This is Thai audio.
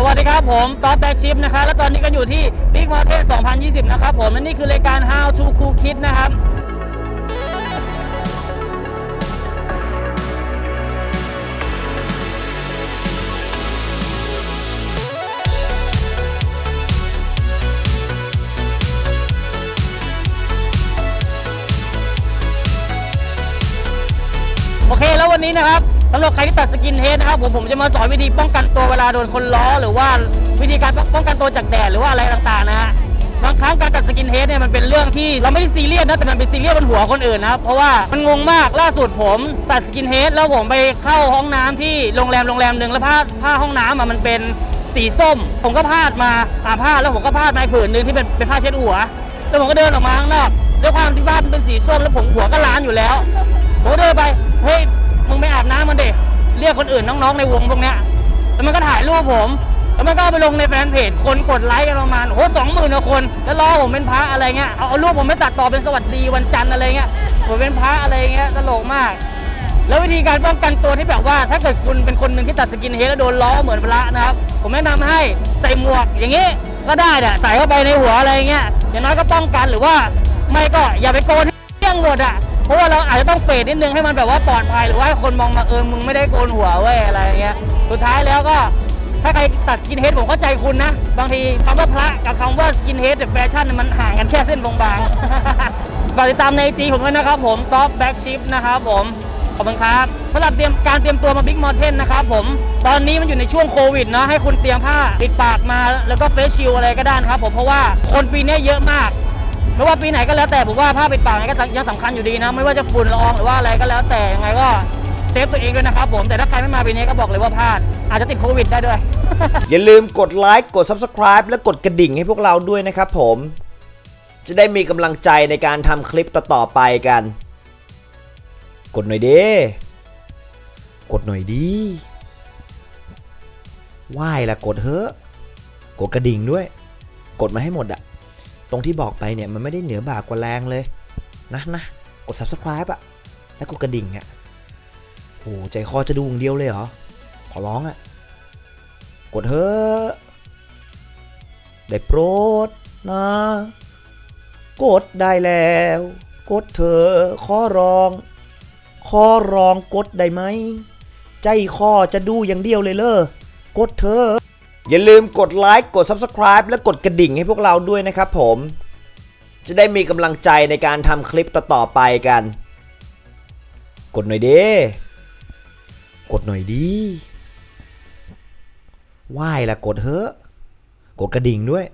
สวัสดีครับผมต๊อปแบ็กชิปนะครับและตอนนี้ก็อยู่ที่ Big m o t e 2020 นะครับผม และนี่คือรายการ How to Cool Kid นะครับโอเคแล้ววันนี้นะครับ สำหรับใครที่ตัดสกินเฮดนะครับผมผมจะมาสอนวิธีป้องกันตัวเวลาโดนคนล้อ หรือว่าวิธีการป้องกันตัวจากแดดหรือว่าอะไรต่างๆนะฮะบางครั้งการตัดสกินเฮดเนี่ยมันเป็นเรื่องที่เราไม่ได้ซีเรียสนะแต่มันเป็นซีเรียสบนหัวคนอื่นนะครับเพราะว่ามันงงมากล่าสุดผมตัดสกินเฮดแล้วผมไปเข้าห้องน้ำที่โรงแรมโรงแรมหนึ่งแล้วผ้าผ้าห้องน้ำอะมันเป็นสีส้ม ผมก็พาดมาอ่าผ้าแล้วผมก็พาดมาผืนหนึ่งที่เป็นเป็นผ้าเช็ดหัว แล้วผมก็เดินออกมาข้างนอกด้วยความที่บ้านมันเป็นสีส้มแล้วผมหัวก็ล้านอยู่แล้วผมเดินไปเฮ้ย อาบน้ำมันเด็เรียกคนอื่นน้องๆในวงพวกเนี้ยแล้วมันก็ถ่ายรูปผม แล้วมันก็เอาไปลงในแฟนเพจคนกดไลค์กันประมาณโอ้สองหมื่นคน แล้วรอผมเป็นพระอะไรเงี้ยเอาเอารูปผมไปตัดต่อเป็นสวัสดีวันจันทร์อะไรเงี้ยผมเป็นพระอะไรเงี้ยตลกมาก แล้ววิธีการป้องกันตัวที่แบบว่า ถ้าเกิดคุณเป็นคนหนึ่งที่ตัดสกินเฮดแล้วโดนล้อเหมือนพระนะครับผมแนะนำให้ใส่หมวกอย่างงี้ก็ได้เนี่ยใส่เข้าไปในหัวอะไรเงี้ยอย่างน้อยก็ป้องกันหรือว่า ไม่ก็อย่าไปโกนเรื่องหมดอะ เพราะว่าเราอาจจะต้องเฟดนิดนึงให้มันแบบว่าปลอดภัยหรือว่าคนมองมาเออมึงไม่ได้โกนหัวเว้ยอะไรอย่างเงี้ยสุดท้ายแล้วก็ถ้าใครตัดสกินเฮดผมเข้าใจคุณนะ บางทีคำว่าพระกับคำว่าสกินเฮดแบบแฟชั่นมันห่างกันแค่เส้นบางๆฝากติดตามในจีผมด้วยนะครับผมท็อปแบ็กชิปนะครับผมขอบคุณครับสำหรับเตรียมการเตรียมตัวมาบิ๊กมอเทนนะครับผมตอนนี้มันอยู่ในช่วงโควิดนะให้คุณเตรียมผ้าปิดปากมาแล้วก็เฟซชิลอะไรก็ได้นะครับผมเพราะว่าคนปีนี้เยอะมาก ไม่ว่าปีไหนก็แล้วแต่ผมว่าผ้าปิดปากก็ยังสำคัญอยู่ดีนะ ไม่ว่าจะฝุ่นละอองหรือว่าอะไรก็แล้วแต่ยังไงก็เซฟตัวเองด้วยนะครับผมแต่ถ้าใครไม่มาปีนี้ก็บอกเลยว่าพลาด อาจจะติดโควิดได้ด้วย อย่าลืมกดไลค์กด Subscribe และกดกระดิ่งให้พวกเราด้วยนะครับผม จะได้มีกำลังใจในการทำคลิปต่อๆไปกัน กดหน่อยเด้กดหน่อยดีไหว้ละกดเฮ้อกดกระดิ่งด้วย กดมาให้หมดอะ ตรงที่บอกไปเนี่ยมันไม่ได้เหนือบ่ากกว่าแรงเลยนะนะกด Subscribe อะแล้วกดกระดิ่งอะโอ้ใจคอจะดูอย่างเดียวเลยเหรอ ขอร้องอะกดเถอะได้โปรดนะ กดได้แล้ว กดเถอะขอร้อง ขอร้องกดได้ไหม ใจคอจะดูอย่างเดียวเลยเลอกดเถอะ อย่าลืมกดไลค์กด Subscribe และกดกระดิ่งให้พวกเราด้วยนะครับผม จะได้มีกำลังใจในการทำคลิปต่อๆไปกัน กดหน่อยเด้กดหน่อยดีไหว้ละกดเฮ้อกดกระดิ่งด้วย